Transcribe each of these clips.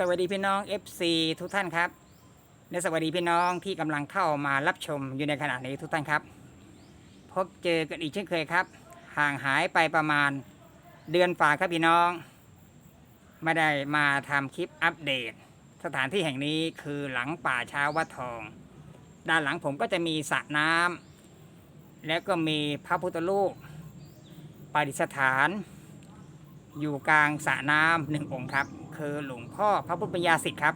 สวัสดีพี่น้อง FC ทุกท่านครับและสวัสดีพี่น้องที่กำลังเข้ามารับชมอยู่ในขณะนี้ทุกท่านครับ พบเจอกันอีกเช่นเคยครับ ห่างหายไปประมาณเดือนฝ่าครับพี่น้อง ไม่ได้มาทำคลิปอัปเดต สถานที่แห่งนี้คือหลังป่าช้าวัดทอง ด้านหลังผมก็จะมีสระน้ำแล้วก็มีพระพุทธรูปประดิษฐาน อยู่กลางสระน้ำหนึ่งองค์ครับ คือหลวงพ่อพระพุทธปัญญาสิทธิ์ครับ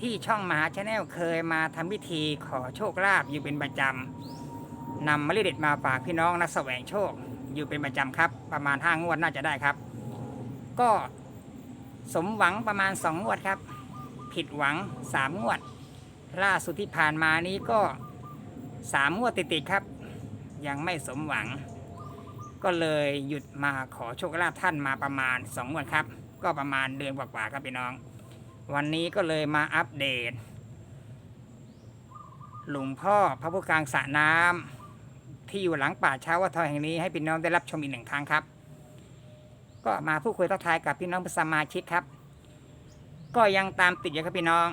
ที่ช่องมหาชาแนลเคยมาทำพิธีขอโชคลาภอยู่เป็นประจำนำมะลิเด็ดมาฝากพี่น้องนักแสวงโชคอยู่เป็นประจำครับ ประมาณห้างวดน่าจะได้ครับ ก็สมหวังประมาณสองงวดครับ ผิดหวังสามงวด ล่าสุดที่ผ่านมานี้ก็สามงวดติดๆครับ ยังไม่สมหวัง ก็เลยหยุดมาขอโชคลาภท่านมาประมาณ2งวันครับ ก็ประมาณเดือนกว่าๆครับพี่น้อง วันนี้ก็เลยมาอัปเดต หลวงพ่อพระผู้กลางสระน้ำที่อยู่หลังป่าเช้าวัดทอแห่งนี้ให้พี่น้องได้รับชมอีกหนึ่งครั้งครับ ก็มาพูดคุยทักทายกับพี่น้องสมาชิกครับ ก็ยังตามติดอยู่ครับพี่น้อง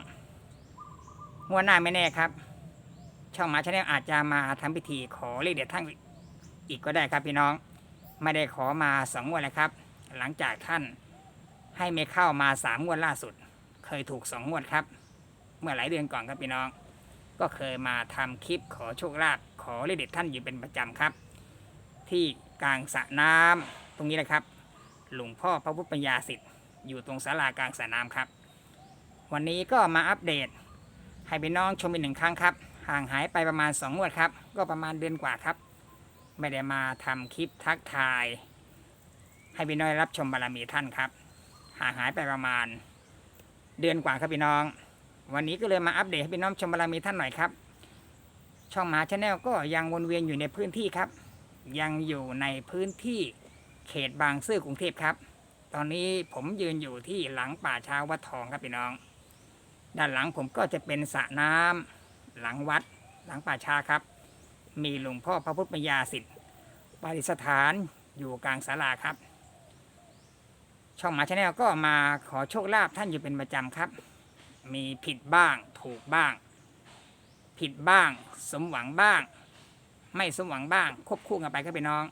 งวดหน้าไม่แน่ครับ ช่องมาชาแนลอาจจะมาทำพิธีขอเลขเด็ดท่านอีกก็ได้ครับพี่น้อง ไม่ได้ขอมาสองงวดแล้วครับ หลังจากท่าน ให้ไม่เข้ามาสามงวดล่าสุด เคยถูกสองงวดครับ เมื่อหลายเดือนก่อนครับพี่น้อง ก็เคยมาทำคลิปขอโชคลาภขอเลขเด็ดท่านอยู่เป็นประจำครับ ที่กลางสระน้ำตรงนี้นะครับ หลวงพ่อพระพุทธปัญญาสิทธิ์อยู่ตรงศาลากลางสระน้ำครับ วันนี้ก็มาอัปเดต ให้พี่น้องชมอีกหนึ่งครั้งครับ ห่างหายไปประมาณ2งวดครับ ก็ประมาณเดือนกว่าครับ ไม่ได้มาทำคลิปทักทาย ให้พี่น้องรับชมบารมีท่านครับ ห่างหายไปประมาณ เดือนกว่าครับพี่น้อง วันนี้ก็เลยมาอัปเดตให้พี่น้องชมบารมีท่านหน่อยครับ ช่องหมาชาแนลก็ยังวนเวียนอยู่ในพื้นที่ครับ ยังอยู่ในพื้นที่เขตบางซื่อกรุงเทพครับ ตอนนี้ผมยืนอยู่ที่หลังป่าช้าวัดทองครับพี่น้อง ด้านหลังผมก็จะเป็นสระน้ำหลังวัด หลังป่าช้าครับ มีหลวงพ่อพระพุทธปัญญาสิทธิ์ปฏิสถานอยู่กลางศาลาครับ ช่องหมาชาแนลก็มาขอโชคลาภท่านอยู่เป็นประจำครับ มีผิดบ้างถูกบ้าง ผิดบ้าง สมหวังบ้าง ไม่สมหวังบ้าง ควบคู่กันไปครับพี่น้อง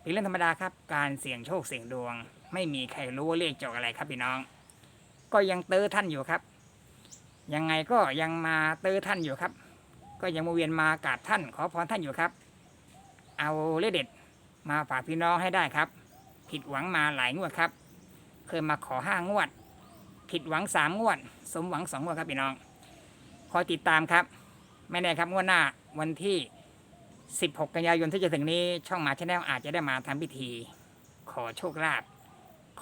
เป็นเรื่องธรรมดาครับ การเสี่ยงโชคเสี่ยงดวง ไม่มีใครรู้ว่าเลขจอกอะไรครับพี่น้อง ก็ยังเตอท่านอยู่ครับ ยังไงก็ยังมาเตอท่านอยู่ครับ ก็ยังมาเวียนมากราบท่าน ขอพรท่านอยู่ครับ เอาเลขเด็ดมาฝากพี่น้องให้ได้ครับ ผิดหวังมาหลายงวดครับ เคยมาขอห้างวด ผิดหวังสามงวด สมหวังสองงวดครับพี่น้อง คอยติดตามครับ ไม่แน่ครับงวดหน้าวันที่ 16 กันยายนที่จะถึงนี้ ช่องหมาชาแนลอาจจะได้มาทำพิธี ขอโชคลาภ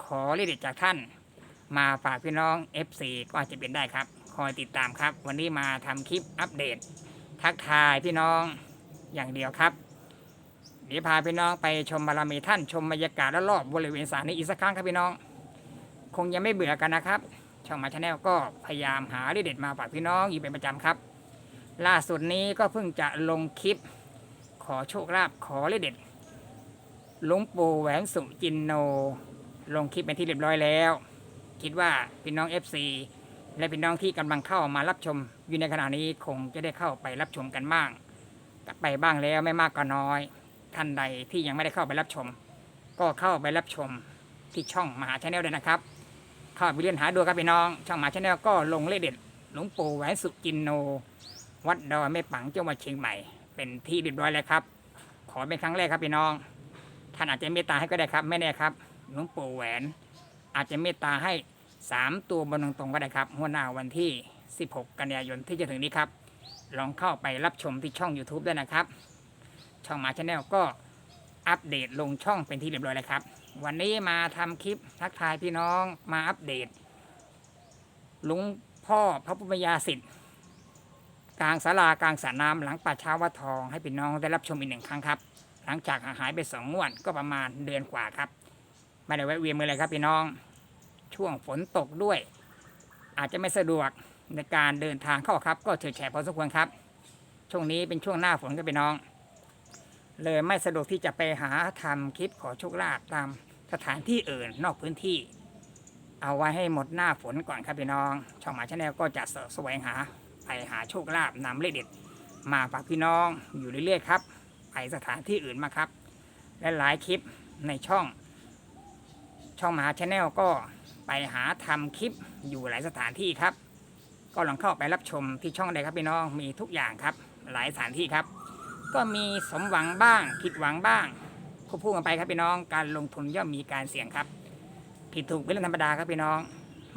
ขอเลขเด็ดจากท่าน มาฝากพี่น้อง FC ก็อาจจะเป็นได้ครับ คอยติดตามครับ วันนี้มาทำคลิปอัปเดต ทักทายพี่น้องอย่างเดียวครับเดี๋ยวพาพี่น้องไปชมบารมีท่านชมบรรยากาศรอบบริเวณศาลนี้อีกสักครั้งครับพี่น้อง คงยังไม่เบื่อกันนะครับ ช่องมาชาแนลก็พยายามหาเลขเด็ดมาฝากพี่น้องอยู่เป็นประจำครับ ล่าสุดนี้ก็เพิ่งจะลงคลิป ขอโชคลาภขอเลขเด็ดหลวงปู่แหวนสุจินโน ลงคลิปเป็นที่เรียบร้อยแล้ว คิดว่าพี่น้อง FC และพี่น้องที่กำลังเข้ามารับชม อยู่ในขณะนี้คงจะได้เข้าไปรับชมกันบ้างไปบ้างแล้วไม่มากก็น้อย ท่านใดที่ยังไม่ได้เข้าไปรับชม ก็เข้าไปรับชมที่ช่องมหาชาแนลด้วยนะครับ เข้าไปเรียนหาดูครับพี่น้อง ช่องหมาชาแนลก็ลงเลขเด็ดหลวงปู่แหวนสุจินโน วัดดอยแม่ปังจังหวัดเชียงใหม่ เป็นที่เรียบร้อยแล้วครับ ขอเป็นครั้งแรกครับพี่น้อง ท่านอาจจะเมตตาให้ก็ได้ครับไม่แน่ครับหลวงปู่แหวน อาจจะเมตตาให้สามตัวบนตรงๆก็ได้ครับหัวหน้าวันที่ 16 กันยายนที่จะถึงนี้ครับ ลองเข้าไปรับชมที่ช่อง YouTube ด้วยนะครับ ช่องหมาชาแนลก็อัปเดตลงช่องเป็นที่เรียบร้อยแล้วครับ วันนี้มาทำคลิปทักทายพี่น้องมาอัปเดตหลุงพ่อพระพุทธยาสิทธิ์กลางศาลากลางสระน้ำหลังป่าช้าวัดทองให้พี่น้องได้รับชมอีกหนึ่งครั้งครับ หลังจากหายไปสองงวดก็ประมาณเดือนกว่าครับ ไม่ได้แวะเวียนเลยครับพี่น้องช่วงฝนตกด้วย อาจจะไม่สะดวกในการเดินทางเข้าครับ ก็เฉยแฉพอสมควรครับ ช่วงนี้เป็นช่วงหน้าฝนก็ไปน้อง เลยไม่สะดวกที่จะไปหาทำคลิปขอโชคลาภตามสถานที่อื่นนอกพื้นที่ เอาไว้ให้หมดหน้าฝนก่อนครับพี่น้อง ช่องหมาชาแนลก็จะแสวงหาไปหาโชคลาภนำเลขเด็ด มาฝากพี่น้องอยู่เรื่อยๆครับ ไปสถานที่อื่นมาครับ และหลายคลิปในช่อง ช่องมหาชาแนลก็ไปหาทำคลิปอยู่หลายสถานที่ครับ ก็ลองเข้าไปรับชมที่ช่องใดครับพี่น้องมีทุกอย่างครับ หลายสถานที่ครับ ก็มีสมหวังบ้าง ผิดหวังบ้างควบคู่กันไปครับพี่น้องการลงทุนย่อมมีการเสี่ยงครับ ผิดถูกเป็นเรื่องธรรมดาครับพี่น้อง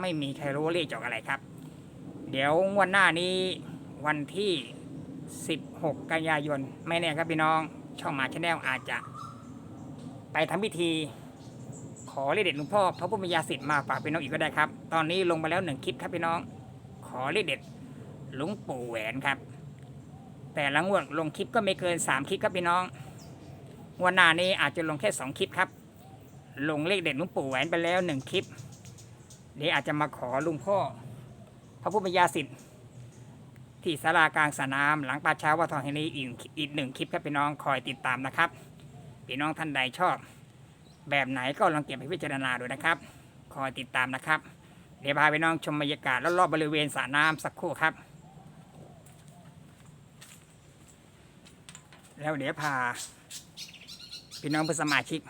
ไม่มีใครรู้เลขจอกอะไรครับ เดี๋ยววันหน้านี้วันที่ 16 กันยายนไม่แน่ครับพี่น้อง ช่องมาชาแนลอาจจะ ไปทำพิธี ขอเลขเด็ดหลวงพ่อพระพุทธมยาสิทธิ์มาฝากพี่น้องอีกก็ได้ครับ ตอนนี้ลงไปแล้วหนึ่งคลิปครับพี่น้อง ขอเลขเด็ดหลวงปู่แหวนครับ แต่ละงวดลงคลิปก็ไม่เกิน 3 คลิปครับพี่น้องงวันหน้านี้อาจจะลงแค่ 2 คลิปครับ ลงเลขเด็ดลวงปู่แหวนไปแล้วหนึ่งคลิป เดี๋ยวอาจจะมาขอลุงพ่อ พระพุทธยาสิทธิ์ที่ศาลากลางสนาม หลังป่าช้าวัดทองแห่งนี้อีกอีกหนึ่งคลิปครับพี่น้องคอยติดตามนะครับพี่น้องท่านใดชอบ แบบไหนก็ลองเก็บไปพิจารณาดูนะครับ คอยติดตามนะครับ เดี๋ยวพาพี่น้องชมบรรยากาศรอบๆบริเวณสระน้ำสักครู่ครับ แล้วเดี๋ยวพา พี่น้องเพื่อนสมาชิก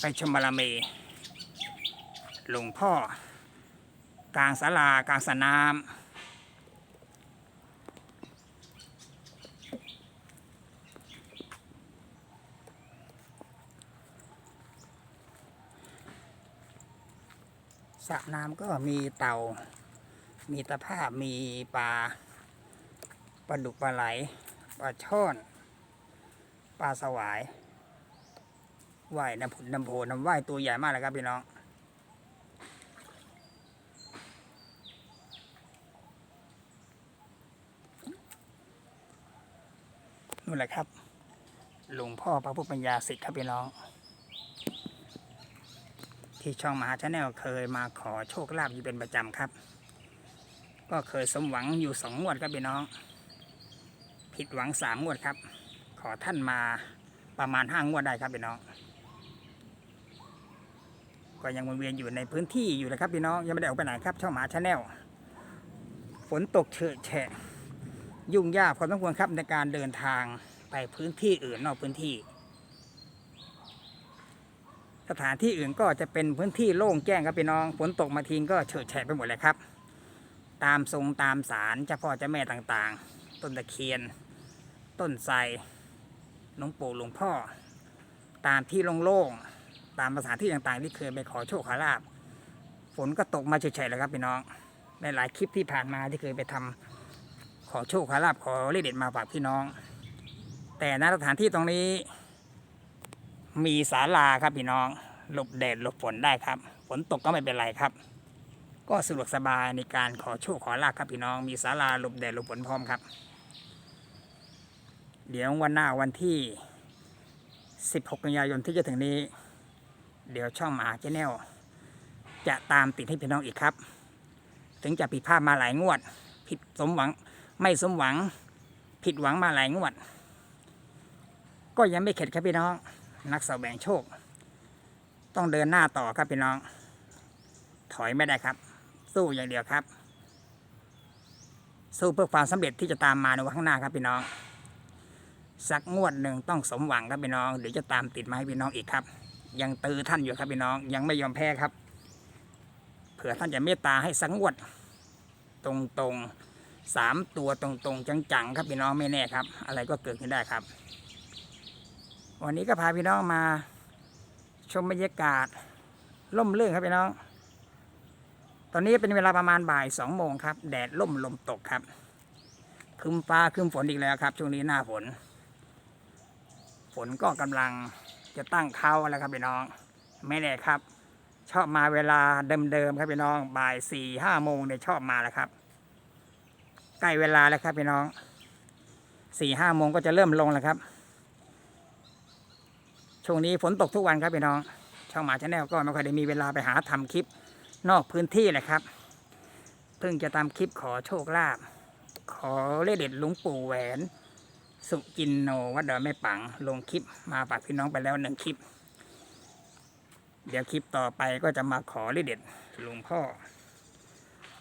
ไปชมบารมีหลวงพ่อ กลางศาลากลางสระน้ำสระน้ำก็มีเต่า มีตะภาพ มีปลา ปลาดุกปลาไหล ปลาช่อน ปลาสวายว่ายน้ำผุดน้ำโพน้ำว่ายตัวใหญ่มากเลยครับพี่น้อง นู่นแหละครับหลวงพ่อพระพุทธปัญญาสิทธิ์ครับพี่น้อง ที่ช่องมหาชาแนลเคยมาขอโชคลาภอยู่เป็นประจำครับ ก็เคยสมหวังอยู่สองงวดครับพี่น้อง ผิดหวังสามงวดครับ ขอท่านมาประมาณห้างวดได้ครับพี่น้อง ก็ยังวนเวียนอยู่ในพื้นที่อยู่นะครับพี่น้องยังไม่ได้ออกไปไหนครับช่องหมาชาแนลฝนตกเฉอะแฉะ ยุ่งยากพอสมควรครับในการเดินทางไปพื้นที่อื่นนอกพื้นที่ สถานที่อื่นก็จะเป็นพื้นที่โล่งแจ้งครับพี่น้องฝนตกมาทิ้งก็เฉอะแฉะไปหมดเลยครับ ตามทรงตามสารเจ้าพ่อเจ้าแม่ต่างๆ ต้นตะเคียน ต้นไทร หลวงปู่หลวงพ่อ ตามที่โล่งๆตามสถานที่ต่างๆที่เคยไปขอโชคขอลาบฝนก็ตกมาเฉยๆเลยครับพี่น้องในหลายคลิปที่ผ่านมาที่เคยไปทำขอโชคขอลาบขอเลขเด็ดมาฝากพี่น้อง แต่ณสถานที่ตรงนี้ มีศาลาครับพี่น้อง หลบแดดหลบฝนได้ครับ ฝนตกก็ไม่เป็นไรครับ ก็สะดวกสบายในการขอโชคขอลาบครับพี่น้อง มีศาลาหลบแดดหลบฝนพร้อมครับ เดี๋ยววันหน้าวันที่ 16 กันยายนที่จะถึงนี้ เดี๋ยวช่องหมาแชนแนลจะตามติดให้พี่น้องอีกครับ ถึงจะผิดพลาดมาหลายงวด ผิดสมหวังไม่สมหวัง ผิดหวังมาหลายงวด ก็ยังไม่เข็ดครับพี่น้อง นักแสวงโชค ต้องเดินหน้าต่อครับพี่น้อง ถอยไม่ได้ครับ สู้อย่างเดียวครับ สู้เพื่อความสำเร็จที่จะตามมาในวันข้างหน้าครับพี่น้อง สักงวดหนึ่งต้องสมหวังครับพี่น้องเดี๋ยวจะตามติดมาให้พี่น้องอีกครับ ยังตือท่านอยู่ครับพี่น้องยังไม่ยอมแพ้ครับเผื่อท่านจะเมตตาให้สักงวด ตรงตรงๆสามตัวตรงตรงๆจังๆ ครับพี่น้องไม่แน่ครับ อะไรก็เกิดขึ้นได้ครับ วันนี้ก็พาพี่น้องมาชมบรรยากาศล่มเรื่องครับพี่น้อง ตอนนี้เป็นเวลาประมาณบ่ายสองโมงครับ แดดล่มลมตกครับ คึมฟ้าคึมฝนอีกแล้วครับ ช่วงนี้หน้าฝน ฝนก็กำลังจะตั้งเขาแล้วครับพี่น้อง ไม่แน่ครับ ชอบมาเวลาเดิมๆครับพี่น้องบ่ายสี่ห้าโมงเนี่ยชอบมาแล้วครับ ใกล้เวลาแล้วครับพี่น้องสี่ห้าโมงก็จะเริ่มลงแล้วครับ ช่วงนี้ฝนตกทุกวันครับพี่น้อง ช่องหมาชาแนลก็ไม่ค่อยได้มีเวลาไปหาทำคลิปนอกพื้นที่เลยครับ เพิ่งจะทำคลิปขอโชคลาภขอเลขเด็ดหลุงปู่แหวน สุจินโนวัดดอยแม่ปัง ลงคลิปมาฝากพี่น้องไปแล้วหนึ่งคลิป เดี๋ยวคลิปต่อไปก็จะมาขอเลขเด็ดหลวงพ่อ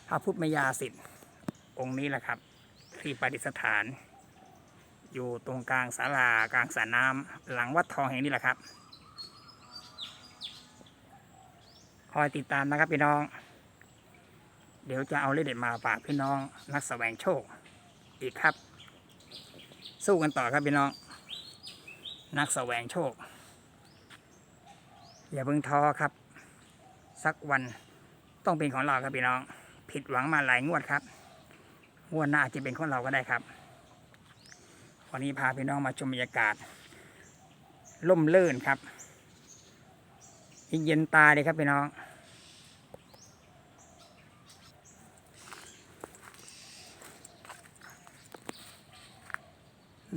พระพุทธมยาสิทธิ์องค์นี้แหละครับ ที่ประดิษฐาน อยู่ตรงกลางศาลากลางสระน้ำหลังวัดทองแห่งนี้แหละครับ คอยติดตามนะครับพี่น้อง เดี๋ยวจะเอาเลขเด็ดมาฝากพี่น้องนักแสวงโชคอีกครับ สู้กันต่อครับพี่น้อง นักแสวงโชค อย่าเพิ่งท้อครับ สักวันต้องเป็นของเราครับพี่น้อง ผิดหวังมาหลายงวดครับงวดหน้าอาจจะเป็นของเราก็ได้ครับวันนี้พาพี่น้องมาชมบรรยากาศล่มลื่นครับเย็นตาเลยครับพี่น้อง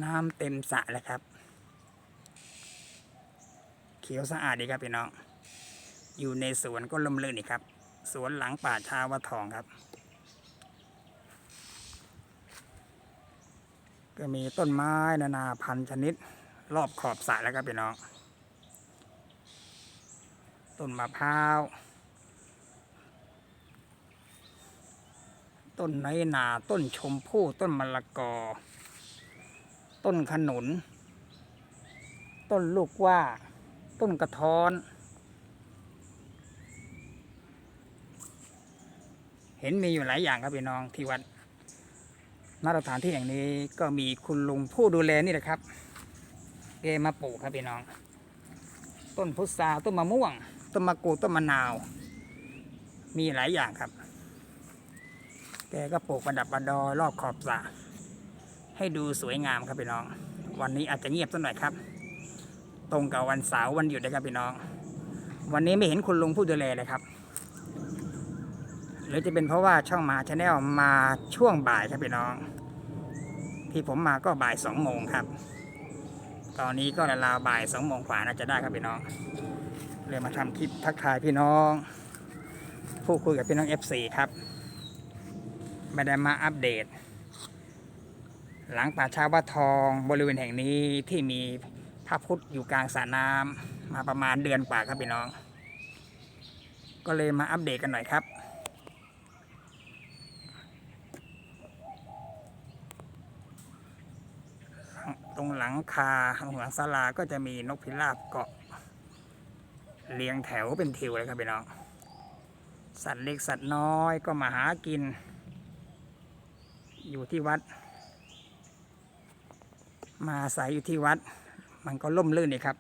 น้ำเต็มสระแล้วครับ เขียวสะอาดดีครับพี่น้อง อยู่ในสวนก็ล่มลื่นอีกครับ สวนหลังป่าชาวัดทองครับ ก็มีต้นไม้นานาพันธุ์ชนิด รอบขอบสระแล้วครับพี่น้อง ต้นมะพร้าว ต้นไนนา ต้นชมพู่ ต้นมะละกอ ต้นขนุน ต้นลูกว่า ต้นกระท้อน เห็นมีอยู่หลายอย่างครับพี่น้องที่วัดมาตรฐานที่แห่งนี้ก็มีคุณลุงผู้ดูแลนี่แหละครับเกมาปลูกครับพี่น้อง ต้นพุทราต้นมะม่วง ต้นมะกรูดต้นมะนาว มีหลายอย่างครับ แกก็ปลูกประดับประดอรอบขอบสระ ให้ดูสวยงามครับพี่น้อง วันนี้อาจจะเงียบสักหน่อยครับ ตรงกับวันเสาร์วันหยุดนะครับพี่น้อง วันนี้ไม่เห็นคุณลุงผู้ดูแลเลยครับ หรือจะเป็นเพราะว่าช่องมาชาแนลมาช่วงบ่ายครับพี่น้อง ที่ผมมาก็บ่ายสองโมงครับ ตอนนี้ก็ราวบ่ายสองโมงกว่าน่าจะได้ครับพี่น้องเลยมาทำคลิปทักทายพี่น้องพูดคุยกับพี่น้อง FC ครับไม่ได้มาอัปเดต หลังป่าช้าวัดทองบริเวณแห่งนี้ที่มีพระพุทธอยู่กลางสระน้ำมาประมาณเดือนกว่าครับพี่น้อง ก็เลยมาอัปเดตกันหน่อยครับ ตรงหลังคาตรงหลังศาลาก็จะมีนกพิราบเกาะ เรียงแถวเป็นทิวเลยครับพี่น้อง สัตว์เล็กสัตว์น้อยก็มาหากิน อยู่ที่วัด มาอาศัยอยู่ที่วัด มันก็ล่มลื่นนี่ครับ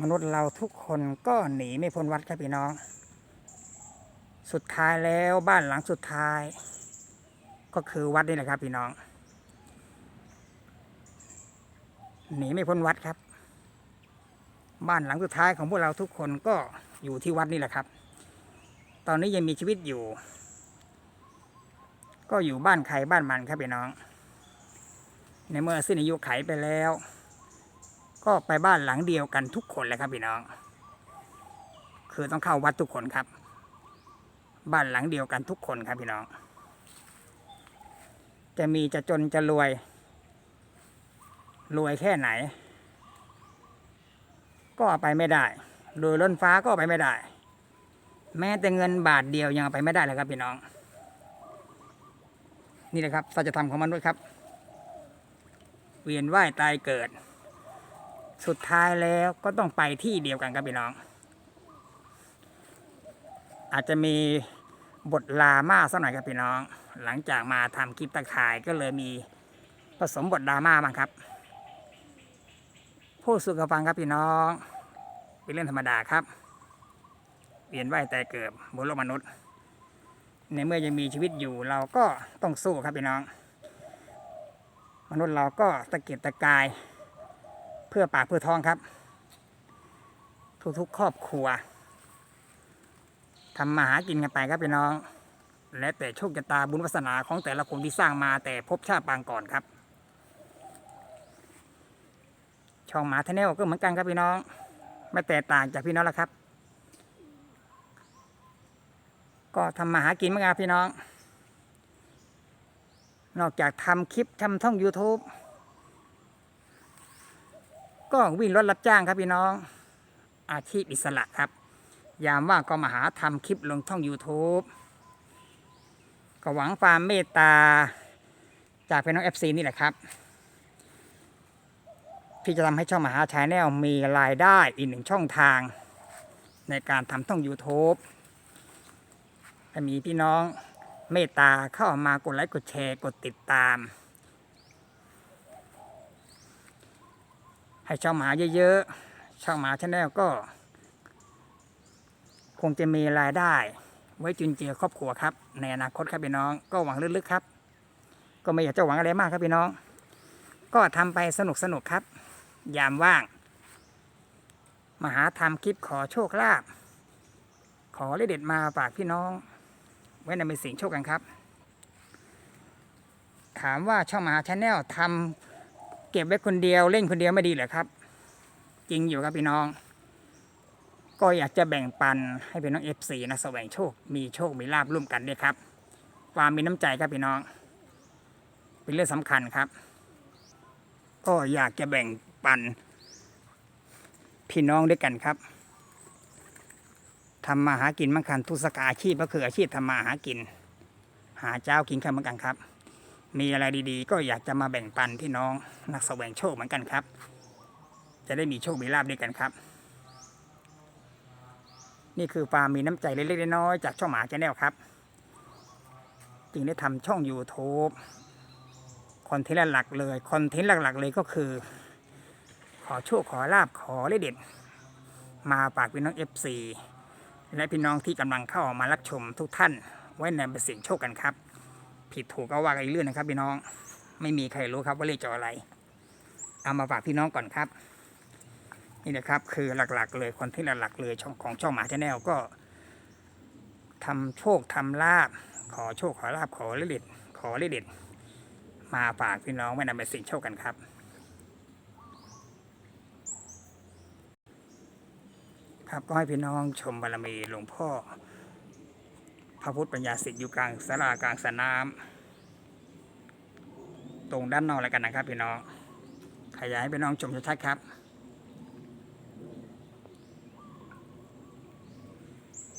มนุษย์เราทุกคนก็หนีไม่พ้นวัดครับพี่น้อง สุดท้ายแล้วบ้านหลังสุดท้าย ก็คือวัดนี่แหละครับพี่น้อง หนีไม่พ้นวัดครับ บ้านหลังสุดท้ายของพวกเราทุกคนก็อยู่ที่วัดนี่แหละครับ ตอนนี้ยังมีชีวิตอยู่ ก็อยู่บ้านใครบ้านมันครับพี่น้อง ในเมื่อสิ้นอายุไขไปแล้ว ก็ไปบ้านหลังเดียวกันทุกคนเลยครับพี่น้อง คือต้องเข้าวัดทุกคนครับ บ้านหลังเดียวกันทุกคนครับพี่น้อง จะมีจะจนจะรวย รวยแค่ไหน ก็ไปไม่ได้รวยล้นฟ้าก็ไปไม่ได้ แม้แต่เงินบาทเดียวยังไปไม่ได้เลยครับพี่น้อง นี่แหละครับสัจธรรมของมนุษย์ครับ เวียนว่ายตายเกิด สุดท้ายแล้วก็ต้องไปที่เดียวกันครับพี่น้อง อาจจะมีบทลาม่าสักหน่อยครับพี่น้อง หลังจากมาทำคลิปตะข่ายก็เลยมีผสมบทดราม่าบ้าครับ ผู้สุขฟังครับพี่น้อง เป็นเรื่องธรรมดาครับ เวียนว่ายแต่เกิดบนโลกมนุษย์ ในเมื่อยังมีชีวิตอยู่เราก็ต้องสู้ครับพี่น้อง มนุษย์เราก็ตะเกียกตะกายเพื่อปากเพื่อท้องครับ ทุกๆครอบครัวทำมาหากินกันไปครับพี่น้อง และแต่โชคชะตาบุญวาสนาของแต่ละคนที่สร้างมาแต่ภพชาติปางก่อนครับ ช่องหมาทแนลก็เหมือนกันครับพี่น้อง ไม่แตกต่างจากพี่น้องแล้วครับ ก็ทำมาหากินเมือนกันครับพี่น้อง นอกจากทำคลิปทำท่อง YouTube ก็วิ่งรถรับจ้างครับพี่น้อง อาชีพอิสระครับ ยามว่าก็มาหาทำคลิปลงช่อง YouTube ก็หวังความเมตตาจากพี่น้อง FC นี่แหละครับที่จะทำให้ช่องมหาชายแนลมีรายได้อีกหนึ่งช่องทาง ในการทำช่อง YouTube ให้มีพี่น้องเมตตาเข้ามากดไลค์กดแชร์กดติดตาม ให้ช่องหมาเยอะๆช่องหมาชาแนลก็ คงจะมีรายได้ ไว้จุนเจือครอบครัวครับ ในอนาคตครับพี่น้องก็หวังลึกๆครับ ก็ไม่อยากจะหวังอะไรมากครับพี่น้อง ก็ทำไปสนุกสนุกๆครับ ยามว่าง มาหาทำคลิปขอโชคลาภขอเลขเด็ดมาฝากพี่น้อง ไว้ในเป็นสิ่งโชคกันครับ ถามว่าช่องมหาชาแนลทำเก็บไว้คนเดียวเล่นคนเดียวไม่ดีเหรอครับ จริงอยู่ครับพี่น้อง ก็อยากจะแบ่งปันให้พี่น้องเอฟซีนะแสวงโชค มีโชคมีลาบร่วมกันด้วยครับ ความมีน้ำใจครับพี่น้อง เป็นเรื่องสำคัญครับ ก็อยากจะแบ่งปันพี่น้องด้วยกันครับ ทำมาหากินมั่งคันทุสกาอาชีพก็คืออาชีพทำมาหากิน หาเจ้ากินข้าวเหมือนกันครับ มีอะไรดีๆ ก็อยากจะมาแบ่งปันพี่น้องนักแสวงโชคเหมือนกันครับ จะได้มีโชค มีลาบด้วยกันครับ นี่คือความมีน้ำใจเล็กๆน้อยๆจากช่องหมาชาแนลครับ จึงได้ทำช่อง YouTube คอนเทนต์หลักๆเลยคอนเทนต์หลักๆเลยก็คือ ขอโชคขอลาบขอเลขเด็ดมาฝากพี่น้องเอฟซี และพี่น้องที่กำลังเข้ามารับชมทุกท่านไว้ในเป็นเสียงโชคกันครับ ผิดถูกก็ว่ากันเรื่องนะครับ พี่น้องไม่มีใครรู้ครับว่าเลขจะอะไร เอามาฝากพี่น้องก่อนครับ นี่นะครับคือหลักๆ เลยคนที่หลักๆเลยช่องของช่องหมาชาแนลก็ทำโชคทำลาบ ขอโชคขอลาบขอเลขเด็ดขอเลขเด็ดมาฝากพี่น้องไว้นำไปสิ่งโชคกันครับ ครับ ก็ให้พี่น้องชมบารมีหลวงพ่อ พระพุทธปัญญาสิทธิ์อยู่กลางสารากลางสระน้ำตรงด้านนอกแล้วกันนะครับ พี่น้องขยายให้พี่น้องชมชัดๆครับ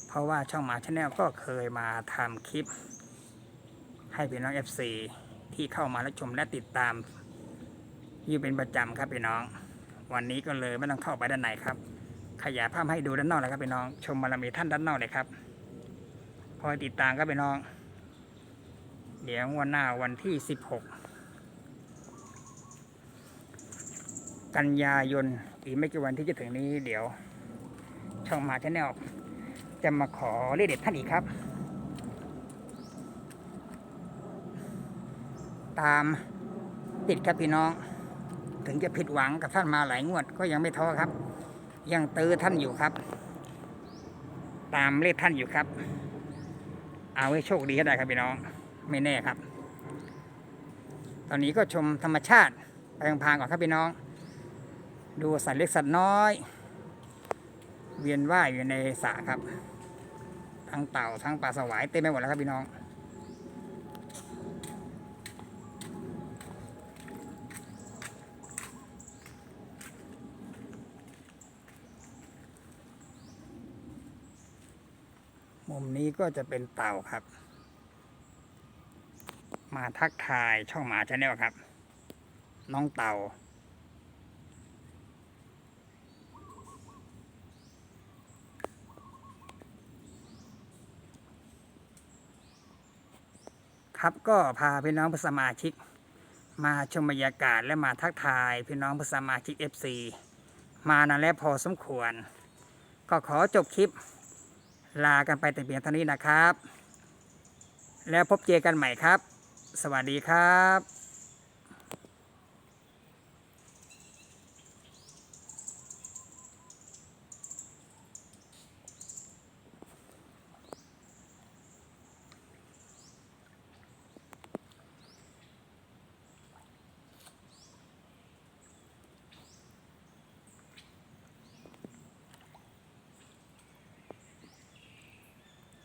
เพราะว่าช่องมาชาแนลก็เคยมาทำคลิป ให้พี่น้อง FC ที่เข้ามาและชมและติดตามอยู่เป็นประจำครับพี่น้อง วันนี้ก็เลยไม่ต้องเข้าไปด้านในครับ ขยายภาพให้ดูด้านนอกเลยครับพี่น้อง ชมบารมีท่านด้านนอกเลยครับคอยติดตามครับพี่น้อง เดี๋ยววันหน้าวันที่16กันยายนอีกไม่กี่วันที่จะถึงนี้เดี๋ยว ช่องมาชแนลจะมาขอเลขเด็ดท่านอีกครับ ตามติดครับพี่น้อง ถึงจะผิดหวังกับท่านมาหลายงวดก็ยังไม่ท้อครับ ยังตื้อท่านอยู่ครับ ตามเลขท่านอยู่ครับ เอาไว้โชคดีก็ได้ครับพี่น้องไม่แน่ครับ ตอนนี้ก็ชมธรรมชาติไปพางๆก่อนครับพี่น้อง ดูสัตว์เล็กสัตว์น้อย เวียนว่ายอยู่ในสระครับ ทั้งเต่าทั้งปลาสวายเต็มไปหมดแล้วครับพี่น้อง มุมนี้ก็จะเป็นเต่าครับ มาทักทายช่องหมาชาแนลครับ น้องเต่า ครับก็พาพี่น้องผู้สมาชิก มาชมบรรยากาศและมาทักทายพี่น้องผู้สมาชิก FC มานานแล้วพอสมควร ก็ขอจบคลิป ลากันไปแต่เพียงเท่านี้นะครับ แล้วพบเจอกันใหม่ครับ สวัสดีครับ